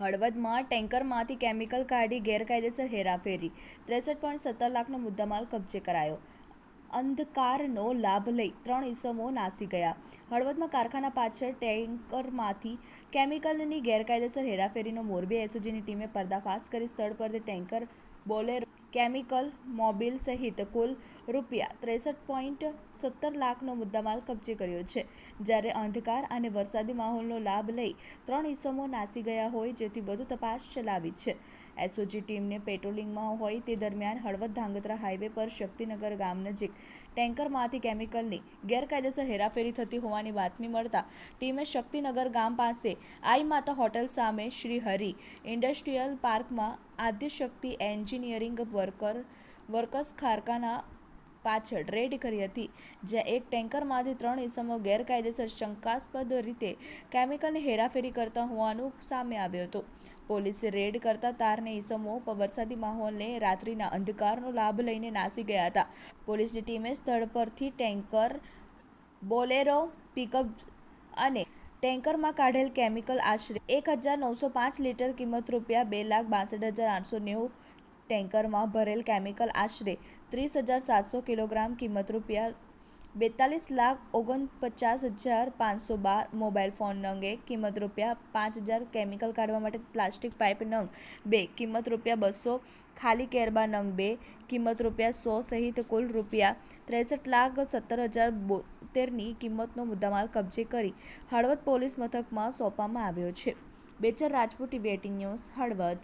હળવદમાં ટેન્કરમાંથી chemical કાઢી ગેરકાયદેસર હેરાફેરી. ત્રેસઠ પોઈન્ટ સત્તર લાખનો મુદ્દામાલ કબજે કરાયો. અંધકારનો લાભ લઈ ત્રણ ઇસમો નાસી ગયા. હળવદમાં કારખાના પાછળ ટેન્કરમાંથી કેમિકલની ગેરકાયદેસર હેરાફેરીનો મોરબી એસઓજીની ટીમે પર્દાફાશ કરી સ્થળ પરથી ટેન્કર બોલેરો કેમિકલ, મોબિલ સહિત કુલ રૂપિયા ત્રેસઠ પોઈન્ટ સત્તર લાખનો મુદ્દામાલ કબજે કર્યો છે. જ્યારે અંધકાર અને વરસાદી માહોલનો લાભ લઈ ત્રણ ઇસમો નાસી ગયા હોય જેથી વધુ તપાસ ચલાવી છે. એસઓજી ટીમને પેટ્રોલિંગમાં હોય તે દરમિયાન હળવદ ધાંગધ્રા હાઈવે પર શક્તિનગર ગામ નજીક ટેન્કરમાંથી કેમિકલની ગેરકાયદેસર હેરાફેરી થતી હોવાની બાતમી મળતા ટીમે શક્તિનગર ગામ પાસે આઈ માતા હોટલ સામે શ્રી હરિ ઇન્ડસ્ટ્રીયલ પાર્કમાં આદ્યશક્તિ એન્જિનિયરિંગ વર્કર વર્કર્સ ખારકાના પાછળ રેડ કરી હતી, જ્યાં એક ટેન્કરમાંથી ત્રણ ઇસમો ગેરકાયદેસર શંકાસ્પદ રીતે કેમિકલની હેરાફેરી કરતા હોવાનું સામે આવ્યું હતું. પોલીસે રેડ કરતા તારને ઇસમો વરસાદી માહોલને રાત્રિના અંધકારનો લાભ લઈને નાસી ગયા હતા. પોલીસની ટીમે સ્થળ પરથી ટેન્કર, બોલેરો પિકઅપ અને ટેન્કરમાં કાઢેલ કેમિકલ આશરે એક હજાર નવસો પાંચ લીટર કિંમત રૂપિયા બે લાખ બાસઠ હજાર આઠસો નેવું ટેન્કરમાં ભરેલ કેમિકલ આશરે ત્રીસ હજાર સાતસો કિલોગ્રામ કિંમત રૂપિયા બેતાલીસ લાખ ઓગણપચાસ હજાર પાંચસો બાર મોબાઈલ ફોન નંગે કિંમત રૂપિયા પાંચ હજાર કેમિકલ કાઢવા માટે પ્લાસ્ટિક પાઇપ નંગ બે, કિંમત રૂપિયા બસો, ખાલી કેરબા નંગ બે, કિંમત રૂપિયા સો સહિત કુલ રૂપિયા ત્રેસઠ લાખ સત્તર હજાર બોતેરની કિંમતનો મુદ્દામાલ કબજે કરી હળવદ પોલીસ મથકમાં સોંપવામાં આવ્યો છે. Bechar Rajputi batting news, Halvad.